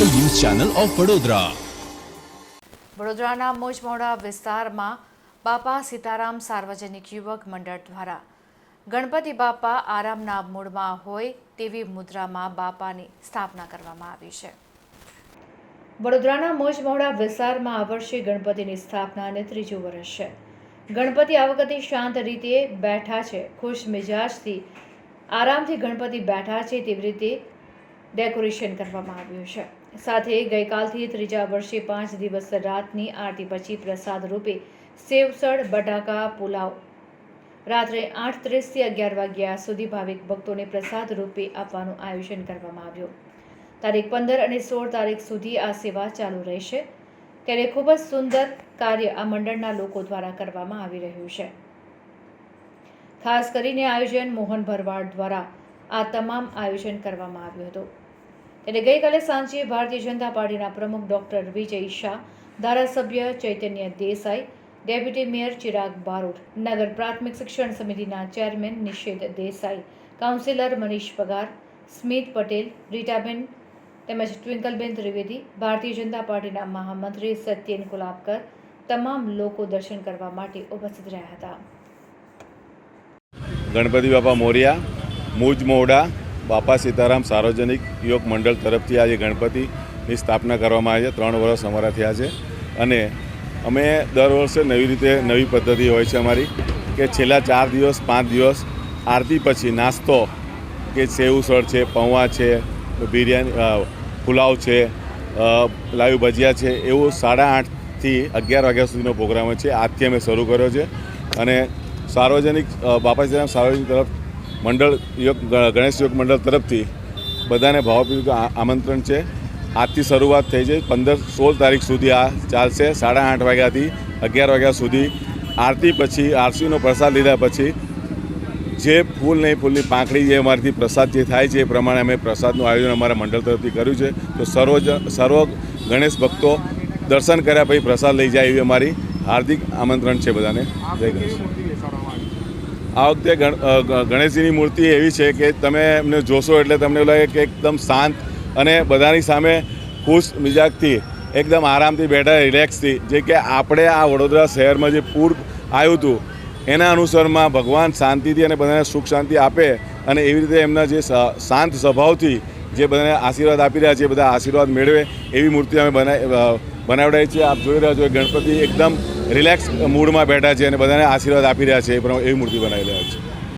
Channel of Vadodara. વડોદરાના મોજમોડા વિસ્તારમાં બાપા સીતારામ સાર્વજનિક યુવક મંડળ દ્વારા ગણપતિ બાપા આરામના મૂડમાં હોય તેવી મુદ્રામાં બાપાની સ્થાપના કરવામાં આવી છે. વડોદરાના મોજમોડા વિસ્તારમાં આ વર્ષે ગણપતિની સ્થાપનાને ત્રીજું વર્ષ છે. ગણપતિ આ વખતે શાંત રીતે બેઠા છે. ખુશ મિજાજથી આરામથી ગણપતિ બેઠા છે તેવી રીતે ડેકોરેશન કરવામાં આવ્યું છે. સાથે ગઈકાલથી ત્રીજા વર્ષે પાંચ દિવસ રાતની આરતી પછી પ્રસાદ રૂપે સેવસળ બટાકા પુલાવ. રાત્રે આઠ ત્રીસથી અગિયાર વાગ્યા સુધી ભાવિક ભક્તોને પ્રસાદ રૂપે આપવાનું આયોજન કરવામાં આવ્યું. તારીખ પંદર અને સોળ તારીખ સુધી આ સેવા ચાલુ રહેશે. ત્યારે ખૂબ જ સુંદર કાર્ય આ મંડળના લોકો દ્વારા કરવામાં આવી રહ્યું છે. ખાસ કરીને આયોજન મોહન ભરવાડ દ્વારા આ તમામ આયોજન કરવામાં આવ્યું હતું. ત્યારે ગઈકાલે સાંજે ભારતીય જનતા પાર્ટીના પ્રમુખ ડોક્ટર વિજય શાહ, ધારાસભ્ય ચૈતન્ય દેસાઈ, ડેપ્યુટી મેયર ચિરાગ બારોટ, નગર પ્રાથમિક શિક્ષણ સમિતિના ચેરમેન નિષેધ દેસાઈ, કાઉન્સિલર મનીષ પગાર, સ્મિત પટેલ, રીટાબેન તેમજ ટ્વિંકલબેન ત્રિવેદી, ભારતીય જનતા પાર્ટીના મહામંત્રી સત્યેન કુલાબકર તમામ લોકો દર્શન કરવા માટે ઉપસ્થિત રહ્યા હતા. ગણપતિ બાપા મોરિયા મોડા બાપા સીતારામ સાર્વજનિક યોગ મંડળ તરફથી આજે ગણપતિની સ્થાપના કરવામાં આવી છે. ત્રણ વર્ષ અમારા થયા છે. અને અમે દર વર્ષે નવી રીતે નવી પદ્ધતિ હોય છે અમારી કે છેલ્લા ચાર દિવસ, પાંચ દિવસ, આરતી પછી નાસ્તો કે સેવસળ છે, પૌવા છે, બિરયાની પુલાવ છે લાઈવ ભજીયા છે, એવું સાડા આઠથી અગિયાર વાગ્યા સુધીનો પ્રોગ્રામ છે. આજથી અમે શરૂ કર્યો છે. અને સાર્વજનિક બાપા સીતારામ સાર્વજનિક તરફ મંડળ યોગ ગણેશ યોગ મંડળ તરફથી બધાને ભાવપૂર્વક આમંત્રણ છે. આજથી શરૂઆત થઈ છે. પંદર, સોળ તારીખ સુધી આ ચાલશે. સાડા આઠ વાગ્યાથી અગિયાર વાગ્યા સુધી આરતી પછી આરસીનો પ્રસાદ લીધા પછી જે ફૂલ નહીં ફૂલની પાંખડી જે અમારાથી પ્રસાદ જે થાય છે એ પ્રમાણે અમે પ્રસાદનું આયોજન અમારા મંડળ તરફથી કર્યું છે. તો સર્વ સર્વ ગણેશ ભક્તો દર્શન કર્યા પછી પ્રસાદ લઈ જાય એવી અમારી હાર્દિક આમંત્રણ છે બધાને. જય ગણેશ. આ વખતે ગણ- ગણેશજીની મૂર્તિ એવી છે કે તમે એમને જોશો એટલે તમને લાગે કે એકદમ શાંત અને બધાની સામે ખુશ મિજાજથી, એકદમ આરામથી બેઠા, રિલેક્સથી, જે કે આપણે આ વડોદરા શહેરમાં જે પૂર આવ્યું હતું, એના અનુસરમાં ભગવાન શાંતિથી અને બધાને સુખ શાંતિ આપે અને એવી રીતે એમના જે શાંત સ્વભાવથી જે બધાને આશીર્વાદ આપી રહ્યા છે બધા આશીર્વાદ મેળવે એવી મૂર્તિ અમે બનાવી બનાવડાવી છે. આપ જોઈ રહ્યા છો ગણપતિ એકદમ રિલેક્સ મૂડમાં બેઠા છે અને બધાને આશીર્વાદ આપી રહ્યા છે. એ પ્રમાણે એવી મૂર્તિ બનાવી રહ્યા છે.